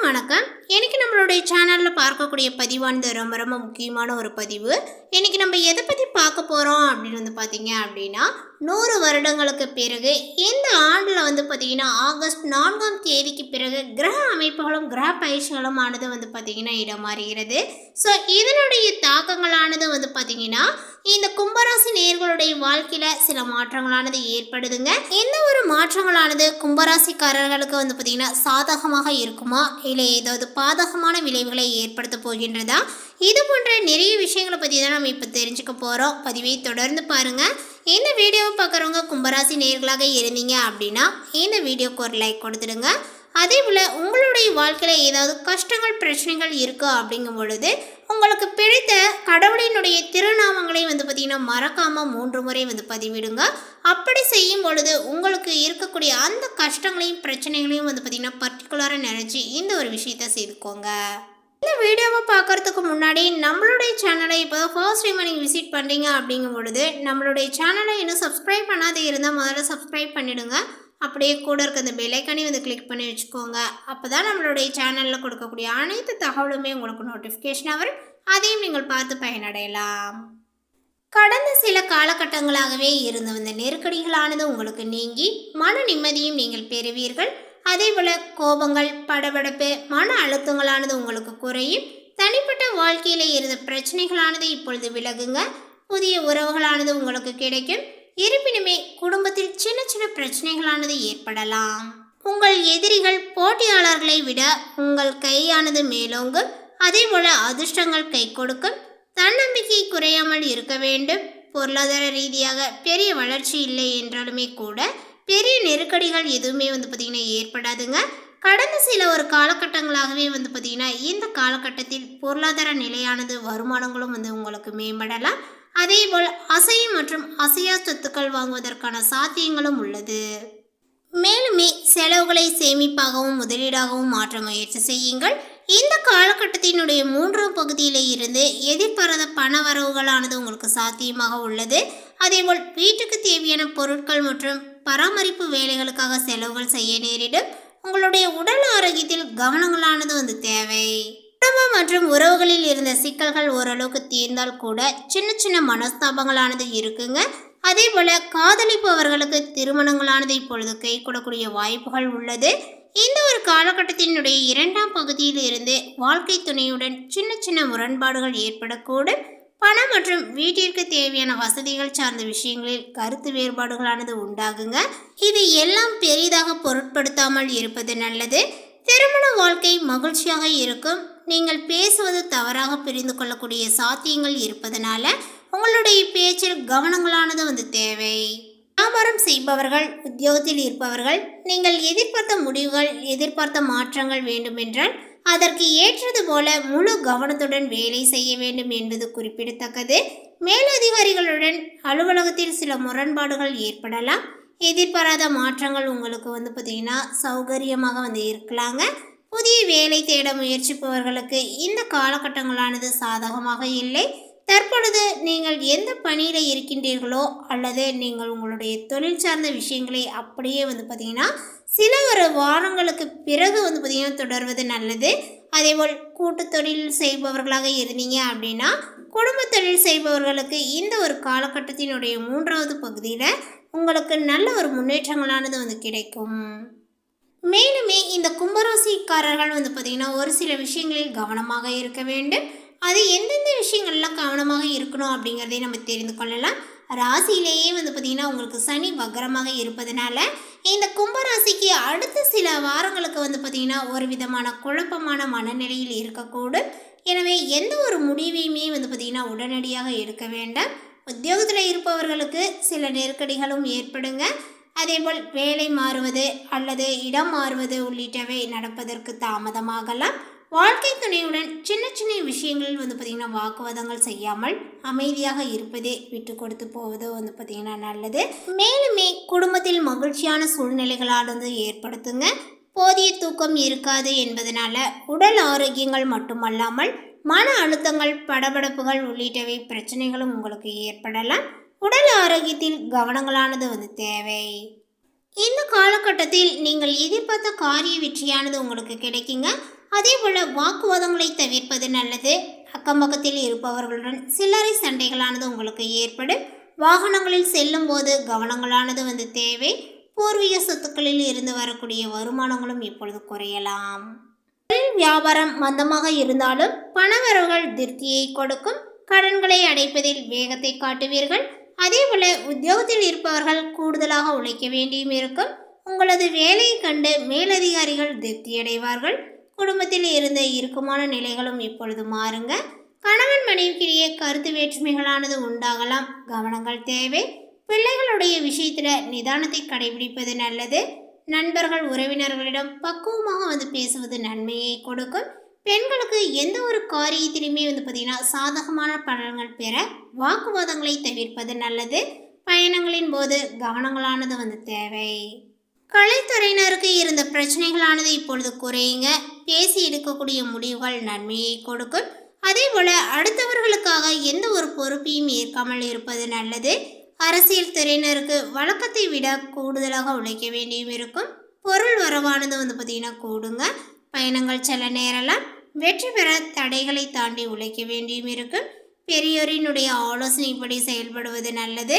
அனைவருக்கும் வணக்கம். இன்னைக்கு நம்மளுடைய சேனலில் பார்க்கக்கூடிய பதிவானது ரொம்ப ரொம்ப முக்கியமான ஒரு பதிவு. இன்னைக்கு நம்ம எதை பற்றி பார்க்க போகிறோம் அப்படின்னு வந்து பார்த்தீங்க அப்படின்னா நூறு வருடங்களுக்கு பிறகு இந்த ஆண்டில் வந்து பார்த்தீங்கன்னா ஆகஸ்ட் நான்காம் தேதிக்கு பிறகு கிரக அமைப்புகளும் கிரக பயிற்சிகளும் ஆனது வந்து பார்த்திங்கன்னா இடம் மாறுகிறது ஸோ இதனுடைய தாக்கங்களானது வந்து பார்த்தீங்கன்னா இந்த கும்பராசி நேர்களுடைய வாழ்க்கையில் சில மாற்றங்களானது ஏற்படுதுங்க. இந்த ஒரு மாற்றங்களானது கும்பராசிக்காரர்களுக்கு வந்து பார்த்தீங்கன்னா சாதகமாக இருக்குமா? இல்லை ஏதாவது பாதகமான விளைவுகளை ஏற்படுத்த போகின்றதா? இது போன்ற நிறைய விஷயங்களை பற்றி தான் நம்ம இப்போ தெரிஞ்சுக்க போகிறோம் பதிவை தொடர்ந்து பாருங்கள் இந்த வீடியோவை பார்க்குறவங்க கும்பராசி நேர்களாக இருந்தீங்க அப்படின்னா இந்த வீடியோக்கு ஒரு லைக் கொடுத்துடுங்க. அதே போல் உங்களுடைய வாழ்க்கையில் ஏதாவது கஷ்டங்கள் பிரச்சனைகள் இருக்கா அப்படிங்கும் பொழுது உங்களுக்கு பிடித்த கடவுளினுடைய திருநாமங்களை வந்து பார்த்திங்கன்னா மறக்காமல் மூன்று முறை வந்து பதிவிடுங்க. அப்படி செய்யும் பொழுது உங்களுக்கு இருக்கக்கூடிய அந்த கஷ்டங்களையும் பிரச்சனைகளையும் வந்து பார்த்திங்கன்னா பர்டிகுலராக நினச்சி இந்த ஒரு விஷயத்த செய்துக்கோங்க இந்த வீடியோவை பார்க்கறதுக்கு முன்னாடி நம்மளுடைய சேனலை இப்போ ஃபர்ஸ்ட் டைம் நீங்கள் விசிட் பண்ணுறீங்க அப்படிங்கும் பொழுது நம்மளுடைய சேனலை இன்னும் சப்ஸ்கிரைப் பண்ணாத இருந்தால் முதல்ல சப்ஸ்கிரைப் பண்ணிவிடுங்க அப்படியே கூட இருக்க அந்த பெலைக்கனி வந்து கிளிக் பண்ணி வச்சுக்கோங்க. அப்போ தான் நம்மளுடைய சேனலில் கொடுக்கக்கூடிய அனைத்து தகவலுமே உங்களுக்கு நோட்டிஃபிகேஷன் வரும். அதையும் நீங்கள் பார்த்து பயனடையலாம். கடந்த சில காலகட்டங்களாகவே இருந்து வந்த நெருக்கடிகளானது உங்களுக்கு நீங்கி மன நிம்மதியும் நீங்கள் பெறுவீர்கள். அதேபோல கோபங்கள் படபடப்பு மன அழுத்தங்களானது உங்களுக்கு குறையும். தனிப்பட்ட வாழ்க்கையில் இருந்த பிரச்சனைகளானது இப்பொழுது விலகுங்க. புதிய உறவுகளானது உங்களுக்கு கிடைக்கும். இருப்பினுமே குடும்பத்தில் சின்ன சின்ன பிரச்சனைகளானது ஏற்படலாம். உங்கள் எதிரிகள் போட்டியாளர்களை விட உங்கள் கையானது மேலோங்கும். அதேபோல அதிர்ஷ்டங்கள் கை கொடுக்கும். தன்னம்பிக்கை குறையாமல் இருக்க வேண்டும். பொருளாதார ரீதியாக பெரிய வளர்ச்சி இல்லை என்றாலுமே கூட பெரிய நெருக்கடிகள் எதுவுமே வந்து பார்த்திங்கன்னா ஏற்படாதுங்க. கடந்த சில ஒரு காலகட்டங்களாகவே வந்து பார்த்திங்கன்னா இந்த காலகட்டத்தில் பொருளாதார நிலையானது வருமானங்களும் வந்து உங்களுக்கு மேம்படலாம். அதேபோல் அசையும் மற்றும் அசையா சொத்துக்கள் வாங்குவதற்கான சாத்தியங்களும் உள்ளது. மேலுமே செலவுகளை சேமிப்பாகவும் முதலீடாகவும் மாற்ற முயற்சி செய்யுங்கள். இந்த காலகட்டத்தினுடைய மூன்றாம் பகுதியில் இருந்து எதிர்பாராத பண வரவுகளானது உங்களுக்கு சாத்தியமாக உள்ளது. அதேபோல் வீட்டுக்கு தேவையான பொருட்கள் மற்றும் பராமரிப்பு வேலைகளுக்காக செலவுகள் செய்ய நேரிடும். உங்களுடைய உடல் ஆரோக்கியத்தில் கவனங்களானது வந்து தேவை. குடும்பம் மற்றும் உறவுகளில் இருந்த சிக்கல்கள் ஓரளவுக்கு தீர்ந்தால் கூட சின்ன சின்ன மனஸ்தாபங்களானது இருக்குங்க. அதே போல காதலிப்பவர்களுக்கு திருமணங்களானது இப்பொழுது கை கொடுக்கக்கூடிய வாய்ப்புகள் உள்ளது. இந்த ஒரு காலகட்டத்தினுடைய இரண்டாம் பகுதியில் இருந்து வாழ்க்கை துணையுடன் சின்ன சின்ன முரண்பாடுகள் ஏற்படக்கூடும். பணம் மற்றும் வீட்டிற்கு தேவையான வசதிகள் சார்ந்த விஷயங்களில் கருத்து வேறுபாடுகளானது உண்டாகுங்க. இது எல்லாம் பெரிதாக பொருட்படுத்தாமல் இருப்பது நல்லது. திருமண வாழ்க்கை மகிழ்ச்சியாக இருக்கும். நீங்கள் பேசுவது தவறாக புரிந்து கொள்ளக்கூடிய சாத்தியங்கள் இருப்பதனால உங்களுடைய பேச்சில் கவனங்களானது வந்து தேவை. வியாபாரம் செய்பவர்கள் உத்தியோகத்தில் இருப்பவர்கள் நீங்கள் எதிர்பார்த்த முடிவுகள் எதிர்பார்த்த மாற்றங்கள் வேண்டுமென்றால் அதற்கு ஏற்றது போல முழு கவனத்துடன் வேலை செய்ய வேண்டும் என்பது குறிப்பிடத்தக்கது. மேலதிகாரிகளுடன் அலுவலகத்தில் சில முரண்பாடுகள் ஏற்படலாம். எதிர்பாராத மாற்றங்கள் உங்களுக்கு வந்து பார்த்திங்கன்னா சௌகரியமாக வந்து இருக்கலாங்க. புதிய வேலை தேட முயற்சிப்பவர்களுக்கு இந்த காலகட்டங்களானது சாதகமாக இல்லை. தற்பொழுது நீங்கள் எந்த பணியில் இருக்கின்றீர்களோ அல்லது நீங்கள் உங்களுடைய தொழில் சார்ந்த விஷயங்களை அப்படியே வந்து பார்த்திங்கன்னா சில ஒரு வாரங்களுக்கு பிறகு வந்து பார்த்திங்கன்னா தொடர்வது நல்லது. அதேபோல் கூட்டு தொழில் செய்பவர்களாக இருந்தீங்க அப்படின்னா குடும்ப தொழில் செய்பவர்களுக்கு இந்த ஒரு காலகட்டத்தினுடைய மூன்றாவது பகுதியில் உங்களுக்கு நல்ல ஒரு முன்னேற்றங்களானது வந்து கிடைக்கும். மேலுமே இந்த கும்பராசிக்காரர்கள் வந்து பார்த்திங்கன்னா ஒரு சில விஷயங்களில் கவனமாக இருக்க வேண்டும். அது எந்தெந்த விஷயங்கள்லாம் கவனமாக இருக்கணும் அப்படிங்கிறதையும் நம்ம தெரிந்து கொள்ளலாம். ராசியிலேயே வந்து பார்த்திங்கன்னா உங்களுக்கு சனி வக்கரமாக இருப்பதனால இந்த கும்பராசிக்கு அடுத்த சில வாரங்களுக்கு வந்து பார்த்திங்கன்னா ஒரு விதமான குழப்பமான மனநிலையில் இருக்கக்கூடும். எனவே எந்த ஒரு முடிவையுமே வந்து பார்த்திங்கன்னா உடனடியாக எடுக்க வேண்டாம். உத்தியோகத்தில் இருப்பவர்களுக்கு சில நெருக்கடிகளும் ஏற்படுங்க. அதேபோல் வேலை மாறுவது அல்லது இடம் மாறுவது உள்ளிட்டவை நடப்பதற்கு தாமதமாகலாம். வாழ்க்கை துணையுடன் சின்ன சின்ன விஷயங்களில் வந்து பார்த்திங்கன்னா வாக்குவாதங்கள் செய்யாமல் அமைதியாக இருப்பதே விட்டு கொடுத்து போவது வந்து பார்த்திங்கன்னா நல்லது. மேலுமே குடும்பத்தில் மகிழ்ச்சியான சூழ்நிலைகளானது ஏற்படுத்துங்க. போதிய தூக்கம் இருக்காது என்பதனால உடல் ஆரோக்கியங்கள் மட்டுமல்லாமல் மன அழுத்தங்கள் படபடப்புகள் உள்ளிட்டவை பிரச்சனைகளும் உங்களுக்கு ஏற்படலாம். உடல் ஆரோக்கியத்தில் கவனங்களானது வந்து தேவை. இந்த காலகட்டத்தில் நீங்கள் எதிர்பார்த்த காரிய வெற்றியானது உங்களுக்கு கிடைக்குங்க. அதே போல் வாக்குவாதங்களை தவிர்ப்பது நல்லது. அக்கம் பக்கத்தில் இருப்பவர்களுடன் சில்லறை சண்டைகளானது உங்களுக்கு ஏற்படும். வாகனங்களில் செல்லும் போது கவனங்களானது வந்து தேவை. பூர்வீக சொத்துக்களில் இருந்து வரக்கூடிய வருமானங்களும் இப்பொழுது குறையலாம். தொழில் வியாபாரம் மந்தமாக இருந்தாலும் பணவரவுகள் திருப்தியை கொடுக்கும். கடன்களை அடைப்பதில் வேகத்தை காட்டுவீர்கள். அதேபோல உத்தியோகத்தில் இருப்பவர்கள் கூடுதலாக உழைக்க வேண்டியும் இருக்கும். உங்களது வேலையை கண்டு மேலதிகாரிகள் திருப்தியடைவார்கள். குடும்பத்தில் இருந்த இறுக்கமான நிலைகளும் இப்பொழுது மாறுங்க. கணவன் மனைவிக்கிடையே கருத்து வேற்றுமைகளானது உண்டாகலாம். கவனங்கள் தேவை. பிள்ளைகளுடைய விஷயத்தில் நிதானத்தை கடைபிடிப்பது நல்லது. நண்பர்கள் உறவினர்களிடம் பக்குவமாக வந்து பேசுவது நன்மையை கொடுக்கும். பெண்களுக்கு எந்த ஒரு காரியத்திலுமே வந்து பார்த்திங்கன்னா சாதகமான பலன்கள் பெற வாக்குவாதங்களை தவிர்ப்பது நல்லது. பயணங்களின் போது கவனங்களானது வந்து தேவை. கலைத்துறையினருக்கு இருந்த பிரச்சனைகளானது இப்பொழுது குறையுங்க. பேசி எடுக்கக்கூடிய முடிவுகள் நன்மையை கொடுக்கும். அதே போல அடுத்தவர்களுக்காக எந்த ஒரு பொறுப்பையும் ஏற்காமல் இருப்பது நல்லது. அரசியல் துறையினருக்கு வழக்கத்தை விட கூடுதலாக உழைக்க வேண்டியும் இருக்கும். பொருள் வரவானது வந்து பார்த்திங்கன்னா கூடுங்க. பயணங்கள் செல்ல நேரலாம். வெற்றி பெற தடைகளை தாண்டி உழைக்க வேண்டியும் இருக்கும். பெரியோரினுடைய ஆலோசனைப்படி செயல்படுவது நல்லது.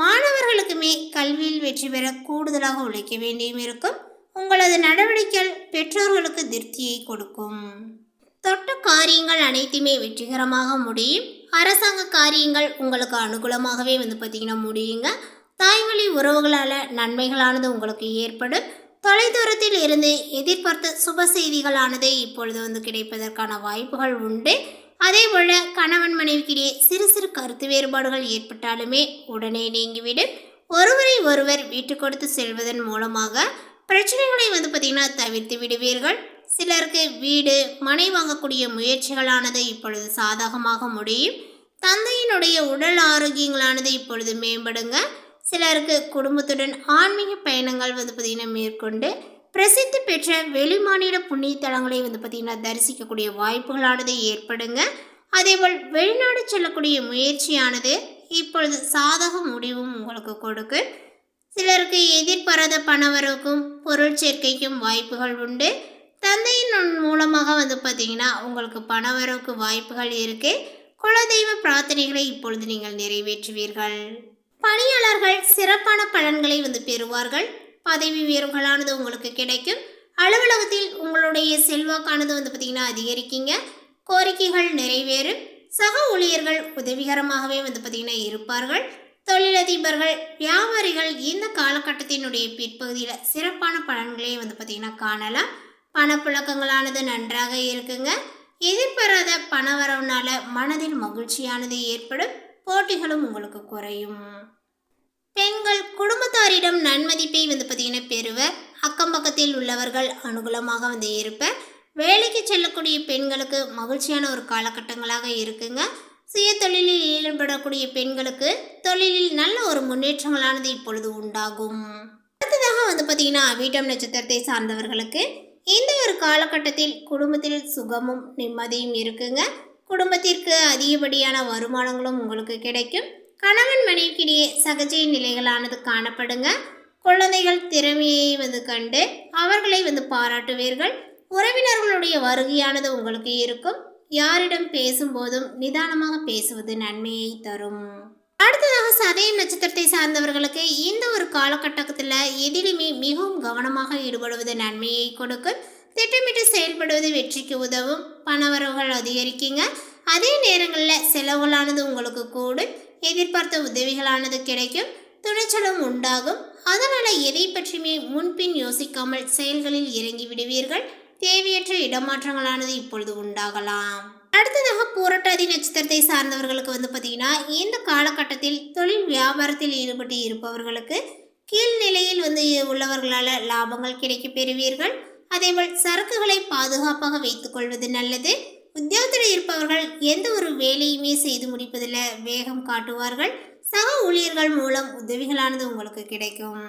மாணவர்களுக்குமே கல்வியில் வெற்றி பெற கூடுதலாக உழைக்க வேண்டியும் இருக்கும். உங்களது நடவடிக்கைகள் பெற்றோர்களுக்கு திருப்தியை கொடுக்கும். தொட்ட காரியங்கள் அனைத்துமே வெற்றிகரமாக முடியும். அரசாங்க காரியங்கள் உங்களுக்கு அனுகூலமாகவே வந்து பார்த்திங்கன்னா முடியுங்க. தாய்மொழி உறவுகளால் நன்மைகளானது உங்களுக்கு ஏற்படும். தொலைதூரத்தில் இருந்து எதிர்பார்த்த சுப செய்திகளானது இப்பொழுது வந்து கிடைப்பதற்கான வாய்ப்புகள் உண்டு. அதே போல் கணவன் மனைவிக்கிடையே சிறு சிறு கருத்து வேறுபாடுகள் ஏற்பட்டாலுமே உடனே நீங்கிவிடும். ஒருவரை ஒருவர் வீட்டு கொடுத்து செல்வதன் மூலமாக பிரச்சனைகளை வந்து பார்த்திங்கன்னா தவிர்த்து விடுவீர்கள். சிலருக்கு வீடு மனை வாங்கக்கூடிய முயற்சிகளானது இப்பொழுது சாதகமாக முடியும். தந்தையினுடைய உடல் ஆரோக்கியங்களானது இப்பொழுது மேம்படுங்க. சிலருக்கு குடும்பத்துடன் ஆன்மீக பயணங்கள் வந்து பார்த்திங்கன்னா மேற்கொண்டு பிரசித்தி பெற்ற வெளிமாநில புண்ணிய தலங்களை வந்து பார்த்திங்கன்னா தரிசிக்கக்கூடிய வாய்ப்புகளானது ஏற்படுங்க. அதேபோல் வெளிநாடு செல்லக்கூடிய முயற்சியானது இப்பொழுது சாதக முடிவும் உங்களுக்கு கொடுக்கும். சிலருக்கு எதிர்பாராத பணவரவுக்கும் பொருள் சேர்க்கைக்கும் வாய்ப்புகள் உண்டு. தந்தையின் மூலமாக வந்து பார்த்தீங்கன்னா உங்களுக்கு பணவரவுக்கு வாய்ப்புகள் இருக்கு. குலதெய்வ பிரார்த்தனைகளை இப்பொழுது நீங்கள் நிறைவேற்றுவீர்கள். பணியாளர்கள் சிறப்பான பலன்களை வந்து பெறுவார்கள். பதவி உயர்வுகளானது உங்களுக்கு கிடைக்கும். அலுவலகத்தில் உங்களுடைய செல்வாக்கானது வந்து பார்த்தீங்கன்னா அதிகரிக்கீங்க. கோரிக்கைகள் நிறைவேறும். சக ஊழியர்கள் உதவிகரமாகவே வந்து பார்த்திங்கன்னா இருப்பார்கள். தொழிலதிபர்கள் வியாபாரிகள் இந்த காலகட்டத்தினுடைய பிற்பகுதியில் சிறப்பான பலன்களை வந்து பார்த்திங்கன்னா காணலாம். பணப்புழக்கங்களானது நன்றாக இருக்குங்க. எதிர்பாராத பணவரவுனால மனதில் மகிழ்ச்சியானது ஏற்படும். போட்டிகளும் உங்களுக்கு குறையும். பெண்கள் குடும்பத்தாரிடம் நன்மதிப்பை வந்து பார்த்திங்கன்னா பெறுவர். அக்கம் பக்கத்தில் உள்ளவர்கள் அனுகூலமாக வந்து இருப்ப வேலைக்கு செல்லக்கூடிய பெண்களுக்கு மகிழ்ச்சியான ஒரு காலகட்டங்களாக இருக்குங்க. சுய தொழிலில் ஈடுபடக்கூடிய பெண்களுக்கு தொழிலில் நல்ல ஒரு முன்னேற்றங்களானது இப்பொழுது உண்டாகும். அடுத்ததாக வந்து பார்த்திங்கன்னா வீட்டம் நட்சத்திரத்தை சார்ந்தவர்களுக்கு இந்த ஒரு காலகட்டத்தில் குடும்பத்தில் சுகமும் நிம்மதியும் இருக்குங்க. குடும்பத்திற்கு அதிகப்படியான வருமானங்களும் உங்களுக்கு கிடைக்கும். கணவன் மனைவிக்கிடையே சகஜ நிலைகளானது காணப்படுங்க. குழந்தைகள் திறமையை வந்து கண்டு அவர்களை வந்து பாராட்டுவீர்கள். உறவினர்களுடைய வருகையானது உங்களுக்கு இருக்கும். யாரிடம் பேசும்போதும் நிதானமாக பேசுவது நன்மையை தரும். அடுத்ததாக நட்சத்திரத்தை சார்ந்தவர்களுக்கு இந்த ஒரு காலகட்டத்தில் எதிலுமே மிகவும் கவனமாக ஈடுபடுவது நன்மையை கொடுக்கும். திட்டமிட்டு செயல்படுவது வெற்றிக்கு உதவும். பணவரவுகள் அதிகரிக்குங்க. அதே நேரங்களில் செலவுகளானது உங்களுக்கு கூடும். எதிர்பார்த்த உதவிகளானது கிடைக்கும். துணிச்சலும் உண்டாகும். அதனால் எதை பற்றியுமே முன்பின் யோசிக்காமல் செயல்களில் இறங்கி விடுவீர்கள். தேவையற்ற இடமாற்றங்களானது இப்பொழுது உண்டாகலாம். அடுத்ததாக பூரட்டாதி நட்சத்திரத்தை சார்ந்தவர்களுக்கு வந்து பார்த்தீங்கன்னா இந்த காலகட்டத்தில் தொழில் வியாபாரத்தில் ஈடுபட்டு இருப்பவர்களுக்கு கீழ்நிலையில் வந்து உள்ளவர்களால் லாபங்கள் கிடைக்க பெறுவீர்கள். அதேபோல் சரக்குகளை பாதுகாப்பாக வைத்துக்கொள்வது நல்லது. உத்தியோகத்தில் இருப்பவர்கள் எந்த ஒரு வேலையுமே செய்து முடிப்பதில் வேகம் காட்டுவார்கள். சக ஊழியர்கள் மூலம் உதவிகளானது உங்களுக்கு கிடைக்கும்.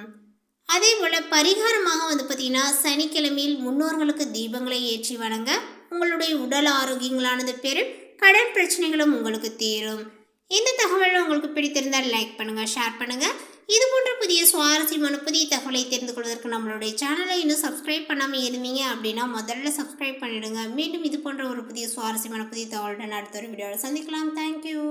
அதே போல் பரிகாரமாக வந்து பார்த்திங்கன்னா சனிக்கிழமையில் முன்னோர்களுக்கு தீபங்களை ஏற்றி வணங்க உங்களுடைய உடல் ஆரோக்கியங்களானது பெறும் கடன் பிரச்சனைகளும் உங்களுக்கு தீரும். இந்த தகவல் உங்களுக்கு பிடித்திருந்தால் லைக் பண்ணுங்கள் ஷேர் பண்ணுங்கள் இது போன்ற புதிய சுவாரஸ்யமான புதிய தகவலை தெரிந்து கொள்வதற்கு நம்மளுடைய சேனலை இன்னும் சப்ஸ்கிரைப் பண்ணாமல் இருந்தீங்க அப்படின்னா முதல்ல சப்ஸ்கிரைப் பண்ணிவிடுங்க மீண்டும் இது போன்ற ஒரு புதிய சுவாரஸ்யமான புதிய தகவலுடன் அடுத்த ஒரு வீடியோவில் சந்திக்கலாம். தேங்க்யூ